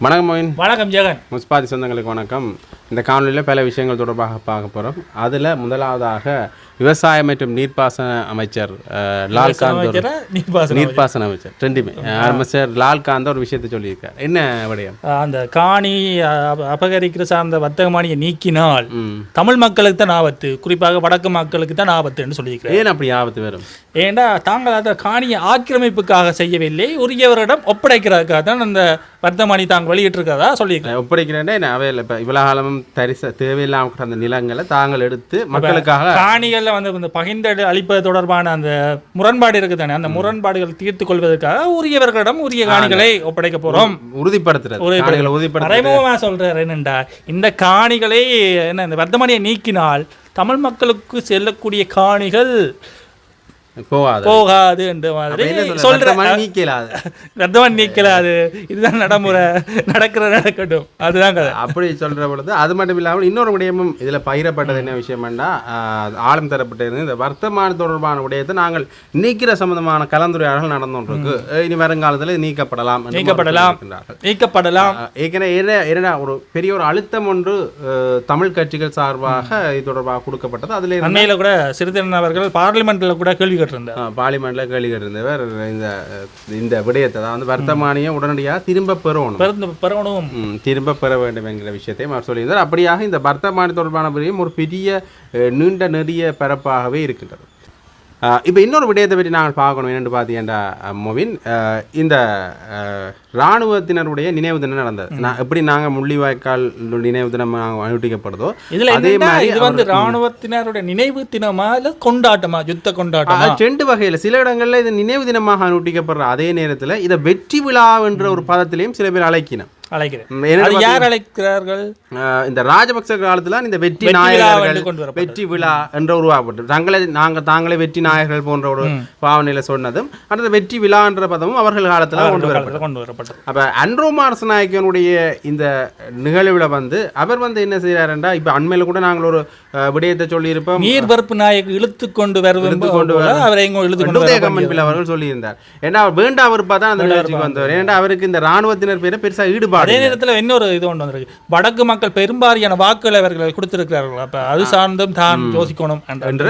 வணக்கம் மோயின். வணக்கம் ஜெகன். முஸ்பாதி சொந்தங்களுக்கு வணக்கம். இந்த காணொலியில் பல விஷயங்கள் தொடர்பாக பார்க்க போகிறோம் அதில் முதலாவதாக விவசாய மற்றும் நீர்ப்பாசன அமைச்சர் லால்காந்த்? நீர்ப்பாசன நீர்ப்பாசன அமைச்சர். ரெண்டுமே. அமைச்சர் லால்காந்த் ஒரு விஷயத்தை சொல்லியிருக்கார். என்ன விடயம்? அந்த காணி அப- அபகரிக்கிற சார்ந்த வர்த்தகமானியை நீக்கினால். தமிழ் மக்களுக்கு தான் ஆபத்து. குறிப்பாக வடக்கு மக்களுக்கு தான் ஆபத்துன்னு சொல்லியிருக்கிறேன் ஏன் அப்படி ஆபத்து வரும்? ஏண்டா தாங்கள் அந்த காணியை ஆக்கிரமிப்புக்காக செய்யவில்லை உரியவரிடம் ஒப்படைக்கிறதுக்காக தான் அந்த வர்த்தமானி தாங்கள் வெளியிட்டிருக்கிறதா சொல்லியிருக்கிறேன். நான் ஒப்படைக்கிறேன்னா என்ன அவையில் இப்போ இவ்வளோ காலமும் தரிச தேவையில்லாமல் கிடந்த நிலங்களை தாங்கள் எடுத்து மக்களுக்காக காணிகளில் வந்து இந்த பகிர்ந்து அளிப்பது தொடர்பான அந்த முரண்பாடு இருக்குது தானே அந்த முரண்பாடுகள் தீர்த்து கொள்வதற்காக உரியவர்களிடம் உரிய காணிகளை ஒப்படைக்க போறோம். உறுதிப்படுத்துறது. உறுதிப்படுத்து- சொல்றாரு என்னண்டா இந்த காணிகளை என்ன இந்த வர்த்தமானியை நீக்கினால் தமிழ் மக்களுக்கு செல்லக்கூடிய காணிகள் போகாது. என்ற மாதிரி சொல்ற சொல்ற நீக்கலாது. இதுதான் நடைமுறை. நடக்கிற நடக்கட்டும். அதுதான் கதை. அப்படி சொல்ற பொழுது அது மட்டும் இல்லாமல் இன்னொரு விடயமும் இதுல பகிரப்பட்டது என்ன விஷயம்னா ஆழம் தரப்பட்டது. இந்த வர்த்தமான தொடர்பான விடயத்தை நாங்கள் நீக்கிற சம்பந்தமான கலந்துரையாடல்கள் நடந்து கொண்டிருக்கு அஹ் இனி வருங்காலத்தில் நீக்கப்படலாம் நீக்கப்படலாம். நீக்கப்படலாம். ஏற்கனவே ஒரு பெரிய ஒரு அழுத்தம் ஒன்று தமிழ் கட்சிகள் சார்பாக இது தொடர்பாக கொடுக்கப்பட்டது. அதுல அண்மையில கூட சிறிதரன் அவர்கள் பார்லிமெண்ட்ல கூட கேள்வி கேட்டிருந்தார் பார்லிமெண்ட்ல கேள்வி கேட்டிருந்தவர் இந்த இந்த விடயத்தை அதாவது வர்த்தமானியை உடனடியாக திரும்ப பெறணும். பிறந்து பிறவனும் ம், திரும்ப பெற வேண்டும் என்கிற விஷயத்தையும் அவர் சொல்லியிருந்தார். அப்படியாக இந்த வர்த்தமானி தொடர்பான விடயம் ஒரு பெரிய நீண்ட நெடிய பரப்பாகவே இருக்கின்றது. இப்போ இன்னொரு விடயத்தை பற்றி நாங்கள் பார்க்கணும். என்னென்னு பார்த்தீங்கன்னா மோவின் இந்த இராணுவத்தினருடைய நினைவு தினம் நடந்தது. நான் எப்படி நாங்கள் முள்ளிவாய்க்கால் நினைவு தினம் நாங்கள் அனுஷ்டிக்கப்படுதோ இதுல அதே மாதிரி இது வந்து ராணுவத்தினருடைய நினைவு தினமா இல்ல கொண்டாட்டமா யுத்த கொண்டாட்டமா? ரெண்டு வகையில். சில இடங்களில் இது நினைவு தினமாக அனுஷ்டிக்கப்படுற அதே நேரத்தில் இதை வெற்றி விழா என்ற ஒரு பதத்திலையும் சில பேர் அழைக்கினோம் அழைக்கிறேன். அது யார் அழைக்கிறார்கள்? இந்த ராஜபக்ச காலத்துல இந்த வெற்றி நாயகர்கள். வெற்றி விழா என்ற உருவாக்கப்பட்டது. தங்களை நாங்க தாங்களே வெற்றி நாயகர்கள் போன்ற ஒரு பாவனையில சொன்னதும் அடுத்த வெற்றி விழா என்ற பதமும் அவர்கள் காலத்துல கொண்டு வரப்பட்டது. கொண்டு வரப்பட்டது. அப்ப அன்ரோ மாரசநாயக்கனுடைய இந்த நிகழ்வுல வந்து அவர் வந்து என்ன செய்யறாருண்டா இப்ப அண்மையில கூட நாங்கள் ஒரு விடயத்தை சொல்லியிருப்போம். நீர் பரப்பு நாயக்கு இழுத்து கொண்டு வருவது கொண்டு போல அவரை எங்க இழுத்து கொண்டு உதய வர கம்மன் அவர்கள் சொல்லியிருந்தார். ஏன்னா அவர் வேண்டா அவருப்பா தான் அந்த நிகழ்ச்சிக்கு வந்தவர். ஏன்னா அவருக்கு இந்த ராணுவத்தினர் பேரை பெருசா ஈடுபாடு அதே நேரத்துல இன்னொரு இது ஒன்று வந்திருக்கு. வடக்கு மக்கள் பெரும்பாரியான வாக்குகளை அவர்கள் கொடுத்திருக்கிறார்கள். அப்ப அது சார்ந்தும் தான் யோசிக்கணும் என்ற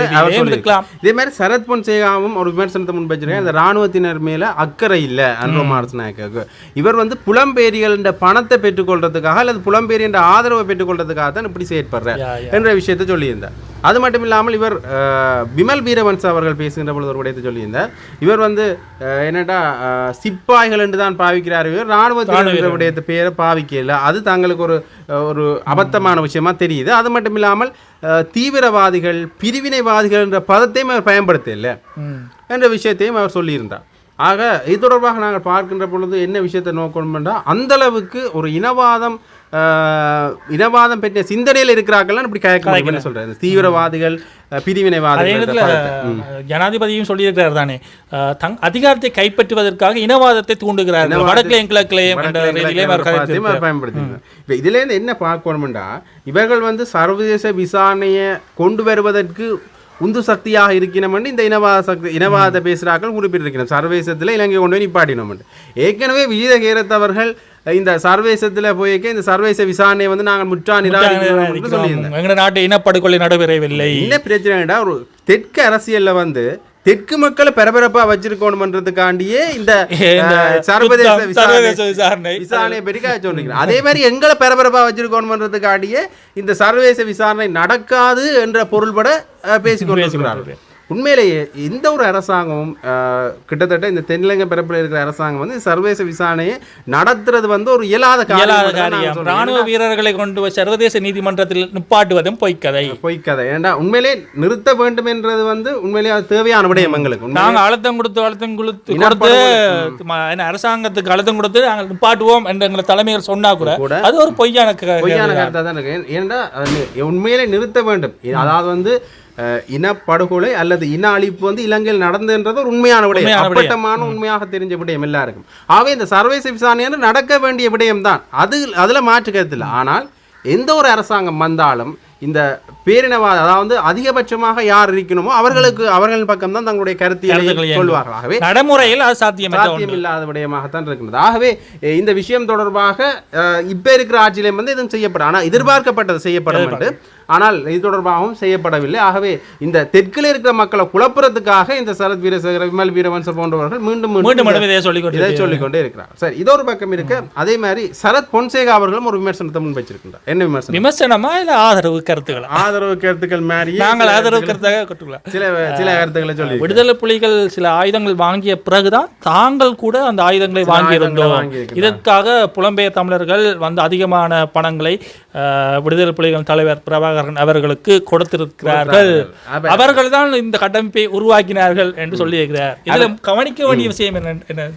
இருக்கலாம் இதே மாதிரி சரத் பொன்சேகாவும் ஒரு விமர்சனத்தை முன்வச்சிருக்காங்க இந்த ராணுவத்தினர் மேல அக்கறை இல்லை அன்ரோ மாரசநாயக்கு இவர் வந்து புலம்பெயரிகள் பணத்தை பெற்றுக்கொள்றதுக்காக அல்லது புலம்பெயரி என்ற ஆதரவை பெற்றுக்கொள்றதுக்காக தான் இப்படி செயற்படுறார் யா. என்ற விஷயத்தை சொல்லியிருந்தார். அது மட்டும் இல்லாமல் இவர் விமல் வீரவன்ஸ் அவர்கள் பேசுகின்ற பொழுது ஒரு விடயத்தை சொல்லியிருந்தார். இவர் வந்து என்னடா சிப்பாய்கள் என்று தான் பாவிக்கிறார் இவர். ராணுவத்தினர் என்ற விடயத்தை பேரை பாவிக்கல. அது தங்களுக்கு ஒரு ஒரு அபத்தமான விஷயமா தெரியுது. அது மட்டும் இல்லாமல் தீவிரவாதிகள் பிரிவினைவாதிகள் என்ற பதத்தையும் அவர் பயன்படுத்தல. என்ற விஷயத்தையும் அவர் சொல்லியிருந்தார். ஆக இது தொடர்பாக நாங்கள் பார்க்கின்ற பொழுது என்ன விஷயத்தை நோக்கணும் என்றால் அந்த அளவுக்கு ஒரு இனவாதம் இனவாதம் பற்றிய சிந்தனையில் இருக்கிறார்கள் இப்படி சொல்றேன் இந்த தீவிரவாதிகள் பிரிவினைவாதிகள். ஜனாதிபதியும் சொல்லியிருக்கிறார் தானே. தங் அதிகாரத்தை கைப்பற்றுவதற்காக இனவாதத்தை தூண்டுகிறார்கள் வடக்கிலையும் கிழக்கிலையும் என்ற வடக்கிழக்கு ரீதியிலே அவர் பதத்தையும் கருத்து அவர் பயன்படுத்தினார். இப்ப இதுல இருந்து என்ன பார்க்கணும்டா? இவர்கள் வந்து சர்வதேச விசாரணையை கொண்டு வருவதற்கு உந்து சக்தியாக இருக்கணும் இந்த இனவாத சக்தி இனவாத பேசுகிறார்கள் குறிப்பிட்டிருக்கணும் சர்வதேசத்தில் இலங்கை கொண்டு போய் நிப்பாட்டினோம் ஏற்கனவே விஜித கேரத் அவர்கள் இந்த சர்வதேசத்தில் போயிருக்க இந்த சர்வதேச விசாரணையை வந்து நாங்கள் முற்றா நிராகரிக்கிறோம் என்று சொல்லியிருந்தார் எங்க நாட்டு இனப்படுகொலை நடைபெறவில்லை. என்ன பிரச்சனைடா ஒரு தெற்கு அரசியல்ல வந்து தெற்கு மக்களை பரபரப்பா வச்சிருக்கணும்ன்றதுக்காண்டியே இந்த சர்வதேச விசாரணை விசாரணை. விசாரணையை காய்ச்சி சொல்லிக்கிறேன் அதே மாதிரி எங்களை பரபரப்பா வச்சிருக்கணும்ன்றதுக்காண்டியே இந்த சர்வதேச விசாரணை நடக்காது என்ற பொருள்பட அஹ், பேசிக் கொண்டிருக்கிறார்கள் உண்மையிலேயே எந்த ஒரு அரசாங்கமும் கிட்டத்தட்ட இந்த தென்னிலங்கை பரப்பில் இருக்கிற அரசாங்கம் வந்து சர்வதேச விசாரணையை நடத்துறது வந்து ஒரு இயலாத காரியம். ராணுவ வீரர்களை கொண்டு சர்வதேச நீதிமன்றத்தில் நிப்பாட்டுவதும் பொய்க்கதை. பொய்க்கதை. ஏன்டா உண்மையிலே நிறுத்த வேண்டும் என்றது வந்து உண்மையிலே அது தேவையான விடயம் எங்களுக்கு. உண்மையிலே நாங்க அழுத்தம் கொடுத்து அழுத்தம் கொடுத்து கொடுத்து அரசாங்கத்துக்கு அழுத்தம் கொடுத்து நாங்கள் நிப்பாட்டுவோம் என்று எங்களை தலைமைகள் சொன்னா கூட அது ஒரு பொய்யான பொய்யான கருத்தாக தான் இருக்கு. ஏன்- ஏன்டா அது நி- உண்மையிலே நிறுத்த வேண்டும். அதாவது வந்து இனப்படுகொலை அல்லது இன அழிப்பு வந்து இலங்கையில் நடந்ததுன்றது ஒரு உண்மையான விடயம். அப்பட்டமான உண்மையாக தெரிஞ்ச விடயம் எல்லாருக்கும். ஆகவே இந்த சர்வதேச விசாரணை நடக்க வேண்டிய விடயம் தான். அது அதுல மாற்று கருத்து இல்லை ஆனால் எந்த ஒரு அரசாங்கம் வந்தாலும் இந்த பேரினவாத அதாவது அதிகபட்சமாக யார் இருக்கணுமோ அவர்களுக்கு அவர்கள் பக்கம் தான் தங்களுடைய கருத்தியலை. சொல்வார்கள். ஆகவே நடைமுறையில் அது சாத்தியம் ஒன்று. இல்லாத விடயமாகத்தான் இருக்கின்றது. ஆகவே இந்த விஷயம் தொடர்பாக இப்ப இருக்கிற ஆட்சியிலும் வந்து இதுவும் செய்யப்படும் ஆனால் எதிர்பார்க்கப்பட்டது செய்யப்படும் என்று ஆனால் இது தொடர்பாகவும் செய்யப்படவில்லை. ஆகவே இந்த தெற்கில் இருக்கிற மக்களை குழப்புறதுக்காக இந்த சரத் வீரசேகர விமல் வீரவன்ச போன்றவர்கள் மீண்டும் மீண்டும் இதை சொல்லிக் இதை கொண்டு சொல்லிக் கொண்டே இருக்கிறார். சரி இது ஒரு பக்கம் இருக்க. அதே மாதிரி சரத் பொன்சேகா அவர்களும் ஒரு விமர்சனத்தை முன் வச்சிருக்கின்றார் என்ன விமர்சனம்? விமர்சனமா இல்ல ஆதரவு கருத்துக்களா? ஆதரவு கருத்துக்கள் மாதிரி நாங்கள் ஆதரவு கருத்தாக சில சில கருத்துக்களை சொல்லி விடுதலை புலிகள் சில ஆயுதங்கள் வாங்கிய பிறகுதான் தாங்கள் கூட அந்த ஆயுதங்களை வாங்கியிருந்தோம். இதற்காக புலம்பெயர் தமிழர்கள் வந்து அதிகமான பணங்களை விடுதலை புலிகள் தலைவர் பிரபாகரன் அவர்களுக்கு கொடுத்திருக்கிறார்கள். அவர்கள் தான் இந்த கட்டமைப்பை உருவாக்கினார்கள் என்று சொல்லியிருக்கிறார். இதுல கவனிக்க வேண்டிய விஷயம் என்ன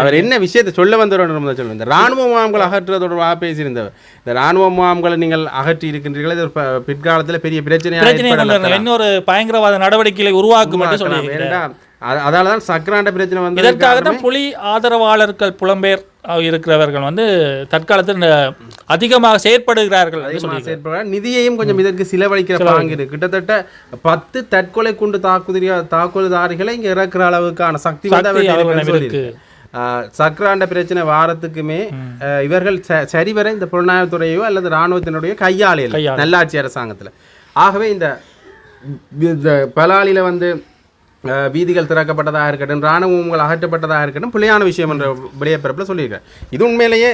அவர் என்ன விஷயத்தை சொல்ல வந்தவர் சொல்லுங்க. இந்த ராணுவ முகாம்கள் அகற்றுவது தொடர்பாக பேசியிருந்தவர். இந்த ராணுவ முகாம்களை நீங்கள் அகற்றி இருக்கின்றீர்கள். இது பிற்காலத்துல பெரிய வரலாம். இன்னொரு பயங்கரவாத நடவடிக்கைகளை உருவாக்கும் என்று சொல்லி அதால தான் சக்கராண்ட பிரச்சனை வந்து இதற்காக தான் புலி ஆதரவாளர்கள் புலம்பெயர் இருக்கிறவர்கள் வந்து தற்காலத்தில் அதிகமாக செயற்படுகிறார்கள் செயற்படுறார். நிதியையும் கொஞ்சம் இதற்கு செலவழிக்கிற பாங்கு இருக்கு கிட்டத்தட்ட பத்து தற்கொலை குண்டு தாக்குதிரியா தாக்குதல்தாரிகளை இங்க இறக்குற அளவுக்கான சக்தி. ஆஹ் சக்கராண்ட பிரச்சனை வாரத்துக்குமே இவர்கள் சரிவர இந்த புலனாய்வுத்துறையோ அல்லது இராணுவத்தினுடைய கையாளியல் கையாளல். நல்லாட்சி அரசாங்கத்துல. ஆகவே இந்த பலாலில வந்து வீதிகள் திறக்கப்பட்டதாக இருக்கட்டும் இராணுவங்கள் அகற்றப்பட்டதாக இருக்கட்டும் பிள்ளையான விஷயம் என்ற விடயப்பிறப்பில் சொல்லியிருக்கிறேன் இது உண்மையிலேயே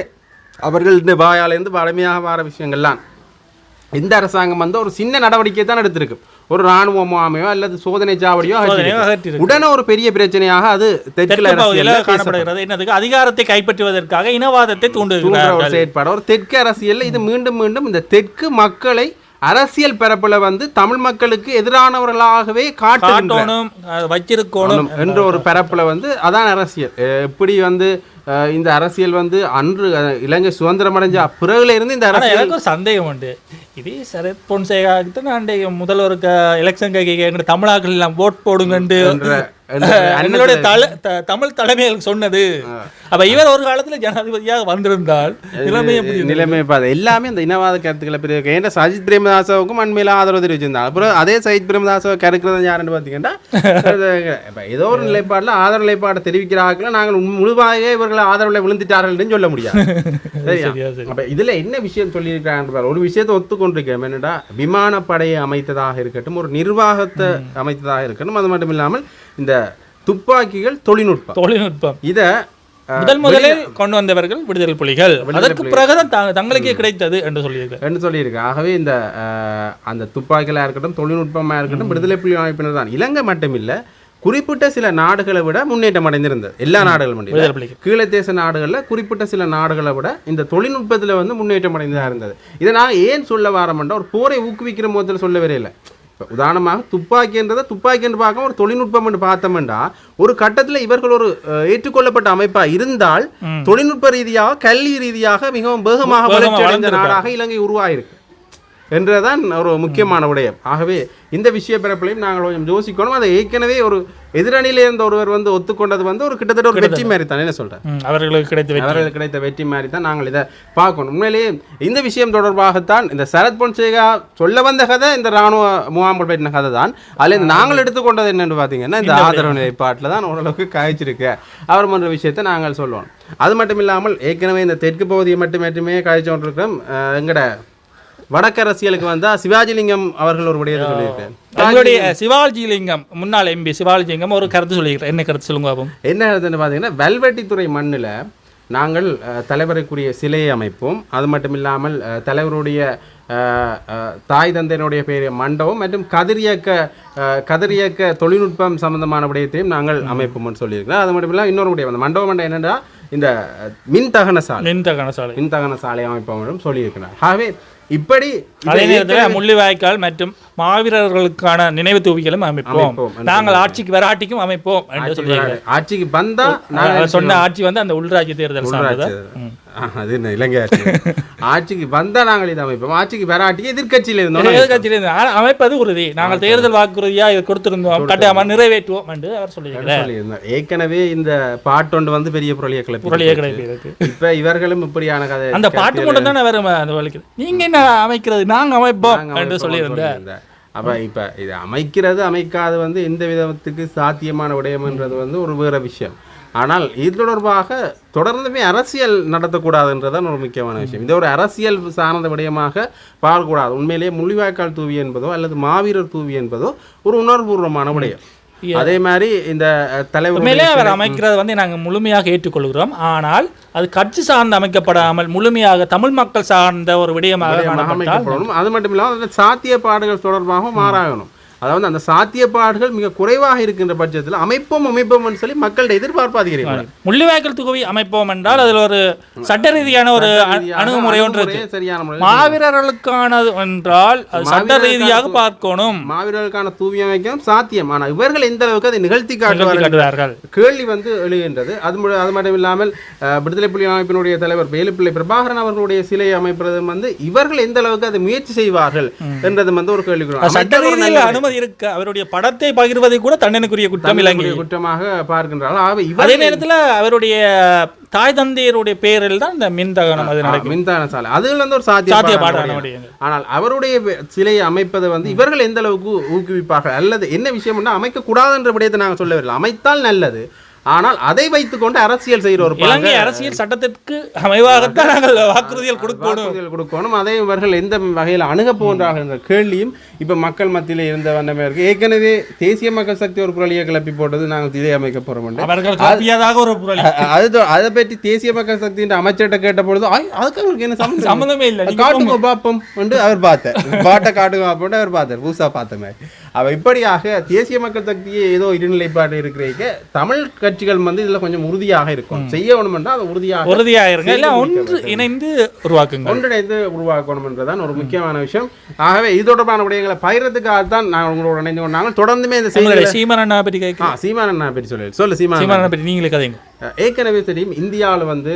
அவர்கள் இந்த வாயாலேருந்து வலிமையாக வர விஷயங்கள்லாம் இந்த அரசாங்கம் வந்து ஒரு சின்ன நடவடிக்கை தான் எடுத்திருக்கு. ஒரு ராணுவ முகாமையோ அல்லது சோதனை சாவடியோ. உடனே ஒரு பெரிய பிரச்சனையாக அது தெற்குல. காணப்படுகிறது. என்னதுக்கு? அதிகாரத்தை கைப்பற்றுவதற்காக இனவாதத்தை ஒரு தூண்டுகிறார்கள் செயற்பாடு. ஒரு தெற்கு அரசியல்ல இது மீண்டும் மீண்டும் இந்த தெற்கு மக்களை அரசியல் பரப்புல வந்து தமிழ் மக்களுக்கு எதிரானவர்களாகவே காட்டணும் வச்சிருக்கணும் என்ற ஒரு பரப்புல வந்து அதான் அரசியல். எப்படி வந்து இந்த அரசியல் வந்து அன்று இலங்கை சுதந்திரம் அடைஞ்ச பிறகுல இருந்து இந்த அரசியல் சந்தேகம் உண்டு. இதே சரத் பொன்சேகாவுக்கு அன்றைய முதல்வருக்கு எலெக்ஷன் கேட்க தமிழாக்கள் எல்லாம் ஓட் போடுங்கண்டு எங்களுடைய தமிழ் தலைமைகள் சொன்னது. அப்ப இவர் ஒரு காலத்துல ஜனாதிபதியாக வந்திருந்தால் நிலைமை? நிலைமை பார்த்து எல்லாமே அந்த இனவாத கருத்துக்களை பிறகு ஏன்னா சஜித் பிரேமதாசாவுக்கும் அண்மையில் ஆதரவு தெரிவிச்சிருந்தாங்க அப்புறம் அதே சஜித் பிரேமதாசாவை கருக்கிறது யாருன்னு பார்த்தீங்கன்னா இப்போ ஏதோ ஒரு நிலைப்பாட்டில் ஆதரவு நிலைப்பாட்டை தெரிவிக்கிறார்கள் நாங்கள் முழுவாக இவர்கள் ஆதரவில் விழுந்துட்டார்கள்னு சொல்ல முடியாது. இதுல என்ன விஷயம் சொல்லியிருக்காங்க பாரு. ஒரு விஷயத்தை ஒத்துக்கொண்டிருக்கேன் என்னடா விமானப்படையை அமைத்ததாக இருக்கட்டும் ஒரு நிர்வாகத்தை அமைத்ததாக இருக்கட்டும் அது மட்டும் இல்லாமல் இந்த துப்பாக்கிகள் தொழில்நுட்பம். தொழில்நுட்பம். இதை முதல் முதலில் கொண்டு வந்தவர்கள் விடுதலை புலிகள். அதற்கு பிறகுதான் தங்களுக்கே கிடைத்தது என்று சொல்லியிருக்கார் என்று சொல்லியிருக்கு. ஆகவே இந்த அந்த துப்பாக்கிகளாக இருக்கட்டும் தொழில்நுட்பமாக இருக்கட்டும் விடுதலை புலி அமைப்பினர் தான். இலங்கை மட்டுமில்லை குறிப்பிட்ட சில நாடுகளை விட முன்னேற்றம் அடைந்திருந்தது. எல்லா நாடுகளும் கீழே தேச நாடுகளில் குறிப்பிட்ட சில நாடுகளை விட இந்த தொழில்நுட்பத்தில் வந்து முன்னேற்றம் அடைந்ததாக இருந்தது. இதை நான் ஏன் சொல்ல வாரம்ன்றா ஒரு போரை ஊக்குவிக்கிற முதல்ல சொல்ல வரையில இப்போ உதாரணமாக துப்பாக்கின்றதை துப்பாக்கி என்று பார்க்க ஒரு தொழில்நுட்பம் என்று பார்த்தோம்னா ஒரு கட்டத்தில் இவர்கள் ஒரு ஏற்றுக்கொள்ளப்பட்ட அமைப்பா இருந்தால். தொழில்நுட்ப ரீதியாக கல்வி ரீதியாக மிகவும் வேகமாக வேகமா வளர்ச்சி அடைந்த. நாடாக இலங்கை உருவாயிருக்கு. என்றதான் ஒரு முக்கியமான விடயம். ஆகவே இந்த விஷய பிறப்பிலையும் நாங்கள் கொஞ்சம் யோசிக்கணும். அதை ஏற்கனவே ஒரு எதிரணியில இருந்த ஒருவர் வந்து ஒத்துக்கொண்டது வந்து ஒரு கிட்டத்தட்ட ஒரு வெற்றி மாதிரி தான் என்ன சொல்றேன் ம், அவர்களுக்கு கிடைத்த அவர்களுக்கு கிடைத்த வெற்றி மாதிரி தான் நாங்கள் இதை பார்க்கணும். உண்மையிலேயே இந்த விஷயம் தொடர்பாகத்தான் இந்த சரத் பொன்சேகா சொல்ல வந்த கதை இந்த ராணுவ முகாம்கள் பற்றின கதை தான். அதில் இந்த நாங்கள் எடுத்துக்கொண்டது என்னன்னு பார்த்தீங்கன்னா இந்த ஆதரவு நிலைப்பாட்டில் தான் ஓரளவுக்கு காய்ச்சிருக்கு. அவர் போன்ற விஷயத்தை நாங்கள் சொல்லுவோம் அது மட்டும் இல்லாமல் ஏற்கனவே இந்த தெற்கு பகுதியை மட்டும் மட்டுமே காய்ச்சி கொண்டிருக்கிறோம் எங்கட வடக்கு அரசியலுக்கு வந்தா சிவாஜிலிங்கம் அவர்கள் ஒரு விடயத்தை சொல்லியிருக்கேன் அவங்களுடைய சிவாஜி லிங்கம் முன்னாள் எம்பி சிவாஜி லிங்கம் ஒரு கருத்து சொல்லியிருக்கார். என்ன கருத்து சொல்லுங்க பாப்போம் என்ன இருக்குதுன்னு பார்த்தீங்கன்னா வெல்வெட்டித்துறை மண்ணில் நாங்கள் தலைவருக்குரிய சிலையை அமைப்போம். அது மட்டும் இல்லாமல் தலைவருடைய தாய் தந்தையினுடைய பெயர் மண்டபம் மற்றும் கதிரியக்க கதிரியக்க தொழில்நுட்பம் சம்பந்தமான விடயத்தையும் நாங்கள் அமைப்போம்னு சொல்லியிருக்கிறோம் அது மட்டும் இல்லாமல் இன்னொரு விடயம் அந்த மண்டபம் மண்டபம் என்னன்னா இந்த அஹ், மின் தகன சாலை. மின் தகன சாலை. மின் தகன சாலை அமைப்போம் சொல்லியிருக்கிறார். ஆகவே இப்படி அதே நேரத்தில் முள்ளிவாய்க்கால் மற்றும் மாவீரர்களுக்கான நினைவு தூவிகளும் அமைப்போம். நாங்கள் ஆட்சிக்கு வராட்டிக்கும் அமைப்போம் என்று ஆட்சிக்கு வந்தா நாங்கள் சொன்ன ஆட்சி வந்து அந்த உள்ராஜ்ய தேர்தல் சார்ந்தது? அது என்ன இலங்கை ஆட்சி? ஆட்சிக்கு வந்தா நாங்கள் இதை அமைப்போம். ஆட்சிக்கு வராட்டி எதிர்க்கட்சியில் இருந்தோம். எதிர்க்கட்சியில இருந்து ஆனா, அமைப்பது உறுதி. நாங்கள் தேர்தல் வாக்குறுதியா இதை கொடுத்திருந்தோம். கட்டாயமா நிறைவேற்றுவோம் என்று அவர் சொல்லியிருக்கிறார். ஏற்கனவே இந்த பாட்டொண்டு வந்து பெரிய புரளியை கிளப்பி புரளிய இருக்கு இப்ப இவர்களும் இப்படியான கதை அந்த பாட்டு மட்டும் தான் அவர் அந்த வலிக்குது. நீங்க என்ன அமைக்கிறது. நாங்க அமைப்போம். என்று சொல்லியிருந்தார். அப்ப இப்ப இது அமைக்கிறது அமைக்காது வந்து எந்த விதத்துக்கு சாத்தியமான விடயம்ன்றது வந்து ஒரு வேற விஷயம். ஆனால் இது தொடர்பாக தொடர்ந்துமே அரசியல் நடத்தக்கூடாதுன்றதான் ஒரு முக்கியமான விஷயம். இது ஒரு அரசியல் சார்ந்த விடயமாக பார்க்கக்கூடாது. உண்மையிலேயே முள்ளிவாய்க்கால் தூவி என்பதோ அல்லது மாவீரர் தூவி என்பதோ ஒரு உணர்வுபூர்வமான விடயம். அதே மாதிரி இந்த தலைவர் உண்மையிலே அவர் அமைக்கிறது வந்து நாங்கள் முழுமையாக ஏற்றுக்கொள்கிறோம். ஆனால் அது கட்சி சார்ந்து அமைக்கப்படாமல் முழுமையாக தமிழ் மக்கள் சார்ந்த ஒரு விடயமாக அமைக்கப்படணும். அது மட்டும் இல்லாமல் அதில் சாத்தியப்பாடுகள் தொடர்பாக மாறாகணும். அதாவது அந்த சாத்தியப்பாடுகள் மிக குறைவாக இருக்கின்ற பட்சத்தில் அமைப்போம் அமைப்போம்னு சொல்லி மக்கள்கிட்ட எதிர்பார்ப்பு அதிகரிக்கும் முள்ளிவாய்க்கல் தொகுதி அமைப்போம் என்றால் அதில் ஒரு சட்ட ரீதியான ஒரு அணுகுமுறை ஒன்று சரியான மாவீரர்களுக்கானது என்றால் சட்ட ரீதியாக பார்க்கணும். மாவீரர்களுக்கான தூவி அமைக்கும் சாத்தியம். ஆனால் இவர்கள் எந்த அளவுக்கு அதை நிகழ்த்தி காட்டுவார்கள்? கேள்வி வந்து எழுகின்றது. அது அது மட்டும் இல்லாமல் விடுதலை புலி அமைப்பினுடைய தலைவர் வேலுப்பிள்ளை பிரபாகரன் அவர்களுடைய சிலை அமைப்பதும் வந்து இவர்கள் எந்த அளவுக்கு அதை முயற்சி செய்வார்கள் என்றது வந்து ஒரு கேள்வி சட்ட ரீதியில் அனுமதி இருக்கு அவருடைய படத்தை பகிர்வதை கூட தண்டனைக்குரிய குற்றம் இலங்கை குற்றமாக பார்க்கின்றார்கள் அதே நேரத்தில் அவருடைய தாய் தந்தையருடைய பெயரில் தான் இந்த மின் தகனம் அது நடக்கும் மின்சார சாலை. அதுல வந்து ஒரு விடயங்கள். ஆனால் அவருடைய சிலையை அமைப்பதை வந்து இவர்கள் எந்த அளவுக்கு ஊக்குவிப்பார்கள்? அல்லது என்ன விஷயம்னா அமைக்க கூடாதுன்ற விடயத்தை நாங்கள் சொல்லவில்லை. அமைத்தால் நல்லது. ஆனால் அதை வைத்துக்கொண்டு அரசியல் செய்கிற ஒரு பாங்க- இலங்கை அரசியல் சட்டத்திற்கு அமைவாகத்தான் நாங்கள் வாக்குறுதிகள் கொடுக்கணும். கொடுக்கணும். அதை இவர்கள் எந்த வகையில் அணுக போன்றார்கள் என்ற கேள்வியும் இப்ப மக்கள் மத்தியில் இருந்த வண்ணமே இருக்கு. ஏற்கனவே தேசிய மக்கள் சக்தி ஒரு குரலியை கிளப்பி போட்டது நாங்கள் இதை அமைக்க போறோம் என்று. அது அதை பற்றி தேசிய மக்கள் சக்தியின் அமைச்சர்கிட்ட கேட்ட பொழுது "ஐ, அதுக்கு அவங்களுக்கு என்ன சம்மந்தமே இல்லை. காட்டுங்க பாப்போம் என்று அவர் பார்த்தார். பாட்டை காட்டுங்க பாப்போம் அவர் பார்த்தார். புதுசா பார்த்த மாதிரி. அவ இப்படியாக தேசிய மக்கள் சக்தியே ஏதோ இருநிலைப்பாடு இருக்கிறீங்க. தமிழ் கட்சிகள் வந்து இதுல கொஞ்சம் உறுதியாக இருக்கும். செய்யணும் என்றால் அதை உறுதியாக உறுதியாயிருங்க. இல்ல செய்து ஒன்று இணைந்து உருவாக்குங்க ஒன்றிணைந்து உருவாக்கணும் என்றதான் ஒரு முக்கியமான விஷயம். ஆகவே இது தொடர்பான விடயங்களை பகிர்றதுக்காகத்தான் நாங்கள் உங்களோட இணைந்து கொண்டாங்க தொடர்ந்துமே இந்த செய்திகளை உங்களுடைய சீமன் அண்ணா பற்றி கேட்க ஆ சீமான் நான் பற்றி சொல்லு சொல்லு சீமான் சீமன் அண்ணா பற்றி நீங்களே கதைங்க. ஏற்கனவே தெரியும் இந்தியாவில் வந்து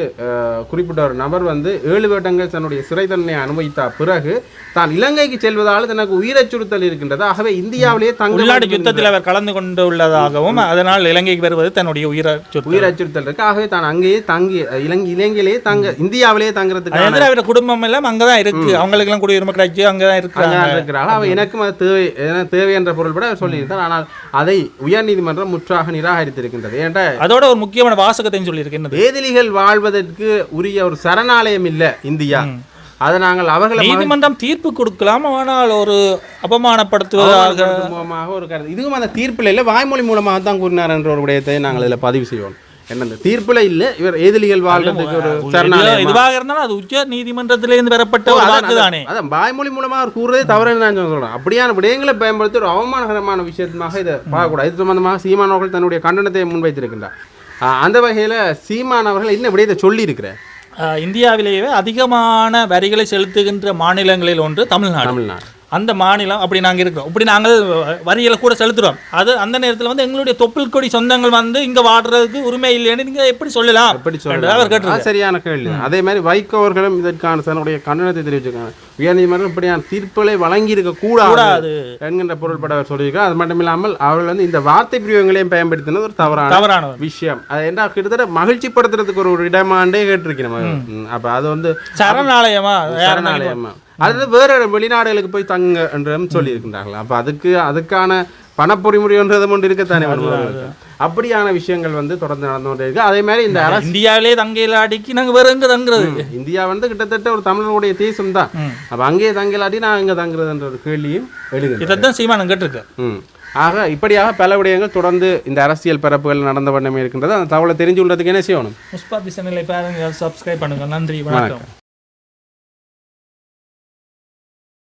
குறிப்பிட்ட ஒரு நபர் வந்து ஏழு வருடங்கள் தன்னுடைய சிறை தண்டனை அனுபவித்த பிறகு தான் இலங்கைக்கு செல்வதால் தனக்கு உயிர் அச்சுறுத்தல் இருக்கின்றது. ஆகவே இந்தியாவிலேயே தங்க வேண்டும் யுத்தத்தில் அவர் கலந்து கொண்டு உள்ளதாகவும் அதனால் இலங்கைக்கு வருவது தன்னுடைய உயிரை சொத்து உயிர் அச்சுறுத்தல் இருக்கு. ஆகவே தான் அங்கேயே தங்கி இலங்கை இலங்கையிலேயே தங்க இந்தியாவிலேயே தங்குறதுக்கு அவருடைய குடும்பம் எல்லாம் அங்கதான் இருக்கு. அவங்களுக்கு எல்லாம் குடியுரிமை கிடைச்சு அங்கதான் இருக்கிறாங்க. அங்கதான் இருக்கிறாள் அவ எனக்கும் அது தேவை தேவை என்ற பொருள் கூட அவர் சொல்லியிருந்தார். ஆனால் அதை உயர்நீதிமன்றம் முற்றாக நிராகரித்திருக்கின்றது. ஏன்டா அதோட ஒரு முக்கியமான வாசகத்தையும் சொல்லியிருக்கு. என்னது? வேதிலிகள் வாழ்வதற்கு உரிய ஒரு சரணாலயம் இல்லை இந்தியா. அதை நாங்கள் அவர்களை நீதிமன்றம் தீர்ப்பு கொடுக்கலாம் ஆனால் ஒரு அபமானப்படுத்துவதாக அவமானப்படுத்தும் மூலமாக ஒரு கருத்து. இதுவும் அந்த தீர்ப்பில் இல்லை வாய்மொழி மூலமாக தான் கூறினார் என்ற ஒரு விடயத்தை நாங்கள் இதில் பதிவு செய்வோம். என்ன இந்த தீர்ப்பில் இல்லை இவர் ஏதிலிகள் வாழ்றதுக்கு ஒரு சரணாலயம்? இதுவாக இருந்தாலும் அது உச்ச நீதிமன்றத்திலிருந்து பெறப்பட்ட ஒரு வாக்கு தானே. அதான் வாய்மொழி மூலமாக அவர் கூறுறதே தவறுன்னு நான் சொல்றேன். அப்படியான விடயங்களை பயன்படுத்தி ஒரு அவமானகரமான விஷயமாக இதை பார்க்கக்கூடாது. இது சம்பந்தமாக சீமான் அவர்கள் தன்னுடைய கண்டனத்தை முன்வைத்திருக்கின்றார். அந்த வகையில் சீமான் அவர்கள் என்ன விடயத்தை சொல்லியிருக்கிறார் இந்தியாவிலேயே அதிகமான வரிகளை செலுத்துகின்ற மாநிலங்களில் ஒன்று தமிழ்நாடு. தமிழ்நாடு. அந்த மாநிலம் அப்படி நாங்கள் இருக்கிறோம். இப்படி நாங்கள் வரிகளை கூட செலுத்துறோம். அது அந்த நேரத்தில் வந்து எங்களுடைய தொப்புள் கொடி சொந்தங்கள் வந்து இங்கே வாடுறதுக்கு உரிமை இல்லைன்னு நீங்கள் எப்படி சொல்லலாம்? எப்படி அவர் சொல்லலாம்? கேட்டிருக்கார். அது சரியான கேள்வி. அதே மாதிரி வைகோ அவர்களும் இதற்கான தன்னுடைய கண்டனத்தை தெரிவிச்சிருக்காங்க. உயர்நீதிமன்றம் இப்படியான தீர்ப்புகளை வழங்கி இருக்க கூடாது. என்கின்ற பொருள்பட அவர் சொல்லியிருக்கார் அது மட்டும் இல்லாமல் அவர்கள் வந்து இந்த வார்த்தை பிரயோகங்களையும் பயன்படுத்தினது ஒரு தவறான தவறானவர். விஷயம். அது என்ன கிட்டத்தட்ட மகிழ்ச்சி படுத்துறதுக்கு ஒரு இடமாண்டே கேட்டிருக்கிறோம் அப்ப அது வந்து சரணாலயமா? சரணாலயமா? அது வேற வெளிநாடுகளுக்கு போய் தங்க என்றும் சொல்லி இருக்கின்றார்கள் அப்ப அதுக்கு அதுக்கான பணப்பொறிமுறைன்றது ஒன்று இருக்கத்தானே. அப்படியான விஷயங்கள் வந்து தொடர்ந்து நடந்து கொண்டே இருக்கு. அதே மாதிரி இந்த அரசு இந்தியாவிலே தங்கையில் அடிக்கி நாங்கள் வேற எங்க தங்குறது? இந்தியா வந்து கிட்டத்தட்ட ஒரு தமிழர்களுடைய தேசம் தான். அப்ப அங்கேயே தங்கலாட்டி நான் இங்க தங்குறதுன்ற ஒரு கேள்வியும் எழுதுங்க இதைத்தான் சீமானம் கேட்டிருக்கார் ம். ஆக இப்படியாக பல விடயங்கள் தொடர்ந்து இந்த அரசியல் பரப்புகள் நடந்த வண்ணமே இருக்கின்றது. அந்த தகவலை தெரிஞ்சு கொள்றதுக்கு என்ன செய்யணும்? முஸ்பா பாருங்க சப்ஸ்கிரைப் பண்ணுங்க. நன்றி வணக்கம்.